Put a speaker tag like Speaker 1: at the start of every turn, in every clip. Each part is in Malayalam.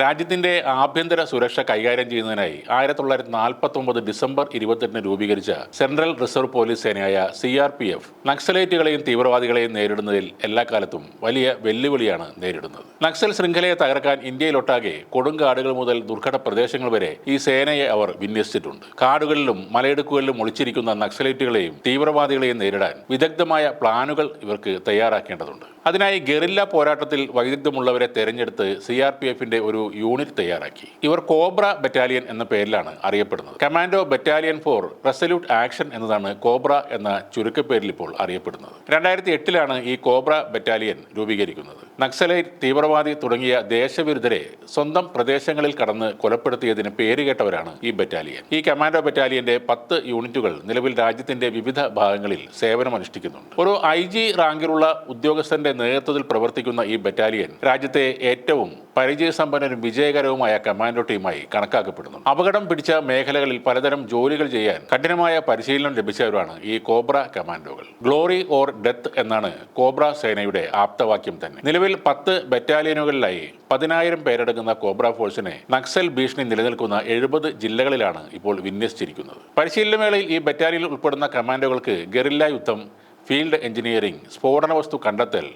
Speaker 1: രാജ്യത്തിന്റെ ആഭ്യന്തര സുരക്ഷ കൈകാര്യം ചെയ്യുന്നതിനായി ആയിരത്തി തൊള്ളായിരത്തി നാൽപ്പത്തി ഒമ്പത് ഡിസംബർ ഇരുപത്തെട്ടിന് രൂപീകരിച്ച സെൻട്രൽ റിസർവ് പോലീസ് സേനയായ സി ആർ പി എഫ് നക്സലേറ്റുകളെയും തീവ്രവാദികളെയും നേരിടുന്നതിൽ എല്ലാ കാലത്തും വലിയ വെല്ലുവിളിയാണ് നേരിടുന്നത്. നക്സൽ ശൃംഖലയെ തകർക്കാൻ ഇന്ത്യയിലൊട്ടാകെ കൊടുങ്കാടുകൾ മുതൽ ദുർഘട പ്രദേശങ്ങൾ വരെ ഈ സേനയെ അവർ വിന്യസിച്ചിട്ടുണ്ട്. കാടുകളിലും മലയിടുക്കുകളിലും ഒളിച്ചിരിക്കുന്ന നക്സലേറ്റുകളെയും തീവ്രവാദികളെയും നേരിടാൻ വിദഗ്ധമായ പ്ലാനുകൾ ഇവർക്ക് തയ്യാറാക്കേണ്ടതുണ്ട്. അതിനായി ഗറില്ല പോരാട്ടത്തിൽ വൈദഗ്ധ്യമുള്ളവരെ തെരഞ്ഞെടുത്ത് സി ആർ പി എഫിന്റെ ഒരു യൂണിറ്റ് തയ്യാറാക്കി. ഇവർ കോബ്ര ബറ്റാലിയൻ എന്ന പേരിലാണ് അറിയപ്പെടുന്നത്. Commando battalion for resolute action എന്നതാണ് കോബ്ര എന്ന ചുരുക്കപ്പേരിൽ ഇപ്പോൾ അറിയപ്പെടുന്നത്. രണ്ടായിരത്തി എട്ടിലാണ് ഈ കോബ്ര ബറ്റാലിയൻ രൂപീകരിക്കുന്നത്. നക്സലൈറ്റ് തീവ്രവാദി തുടങ്ങിയ ദേശവിരുദ്ധരെ സ്വന്തം പ്രദേശങ്ങളിൽ കടന്ന് കൊലപ്പെടുത്തിയതിന് പേരുകേട്ടവരാണ് ഈ ബറ്റാലിയൻ. ഈ കമാൻഡോ ബറ്റാലിയന്റെ പത്ത് യൂണിറ്റുകൾ നിലവിൽ രാജ്യത്തിന്റെ വിവിധ ഭാഗങ്ങളിൽ സേവനമനുഷ്ഠിക്കുന്നുണ്ട്. ഒരു ഐ ജി റാങ്കിലുള്ള ഉദ്യോഗസ്ഥന്റെ നേതൃത്വത്തിൽ പ്രവർത്തിക്കുന്ന ഈ ബറ്റാലിയൻ രാജ്യത്തെ ഏറ്റവും പരിചയസമ്പന്നരും വിജയകരവുമായ കമാൻഡോ ടീമായി കണക്കാക്കപ്പെടുന്നു. അപകടം പിടിച്ച മേഖലകളിൽ പലതരം ജോലികൾ ചെയ്യാൻ കഠിനമായ പരിശീലനം ലഭിച്ചവരാണ് ഈ കോബ്ര കമാൻഡോകൾ ഗ്ലോറി ഓർ ഡെത്ത് എന്നാണ് കോബ്ര സേനയുടെ ആപ്തവാക്യം തന്നെ. നിലവിൽ പത്ത് ബറ്റാലിയനുകളിലായി പതിനായിരം പേരടങ്ങുന്ന കോബ്ര ഫോഴ്സിനെ നക്സൽ ഭീഷണി നിലനിൽക്കുന്ന എഴുപത് ജില്ലകളിലാണ് ഇപ്പോൾ വിന്യസിച്ചിരിക്കുന്നത്. പരിശീലനമേളയിൽ ഈ ബറ്റാലിയനിൽ ഉൾപ്പെടുന്ന കമാൻഡോകൾക്ക് ഗറില്ല യുദ്ധം ഫീൽഡ് എഞ്ചിനീയറിംഗ് സ്ഫോടന വസ്തു കണ്ടെത്തൽ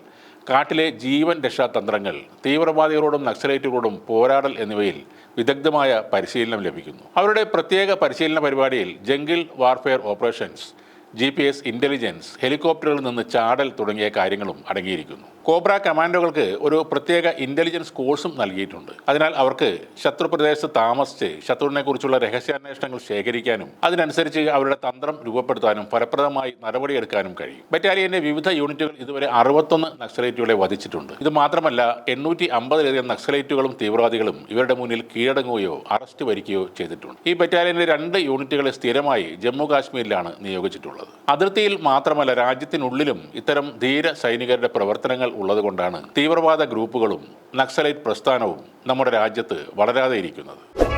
Speaker 1: കാട്ടിലെ ജീവൻ രക്ഷാതന്ത്രങ്ങൾ തീവ്രവാദികളോടും നക്സലൈറ്റുകളോടും പോരാടൽ എന്നിവയിൽ വിദഗ്ധമായ പരിശീലനം ലഭിക്കുന്നു. അവരുടെ പ്രത്യേക പരിശീലന പരിപാടിയിൽ jungle warfare operations G P S intelligence ഹെലികോപ്റ്ററുകളിൽ നിന്ന് ചാടൽ തുടങ്ങിയ കാര്യങ്ങളും അടങ്ങിയിരിക്കുന്നു. കോബ്ര കമാൻഡോകൾക്ക് ഒരു പ്രത്യേക ഇന്റലിജൻസ് കോഴ്സും നൽകിയിട്ടുണ്ട്. അതിനാൽ അവർക്ക് ശത്രു പ്രദേശത്ത് താമസിച്ച് ശത്രുവിനെ കുറിച്ചുള്ള രഹസ്യാന്വേഷണങ്ങൾ ശേഖരിക്കാനും അതിനനുസരിച്ച് അവരുടെ തന്ത്രം രൂപപ്പെടുത്താനും ഫലപ്രദമായി നടപടിയെടുക്കാനും കഴിയും. ബറ്റാലിയന്റെ വിവിധ യൂണിറ്റുകൾ ഇതുവരെ അറുപത്തൊന്ന് നക്സലൈറ്റുകളെ വധിച്ചിട്ടുണ്ട്. ഇത് മാത്രമല്ല എണ്ണൂറ്റി അമ്പതിലധികം നക്സലൈറ്റുകളും തീവ്രവാദികളും ഇവരുടെ മുന്നിൽ കീഴടങ്ങുകയോ അറസ്റ്റ് വരിക്കുകയോ ചെയ്തിട്ടുണ്ട്. ഈ ബറ്റാലിയനിലെ രണ്ട് യൂണിറ്റുകളെ സ്ഥിരമായി ജമ്മു കാശ്മീരിലാണ് നിയോഗിച്ചിട്ടുള്ളത്. അതിർത്തിയിൽ മാത്രമല്ല രാജ്യത്തിനുള്ളിലും ഇത്തരം ധീര സൈനികരുടെ പ്രവർത്തനങ്ങൾ ഉള്ളതുകൊണ്ടാണ് തീവ്രവാദ ഗ്രൂപ്പുകളും നക്സലൈറ്റ് പ്രസ്ഥാനവും നമ്മുടെ രാജ്യത്ത് വളരാതെ ഇരിക്കുന്നത്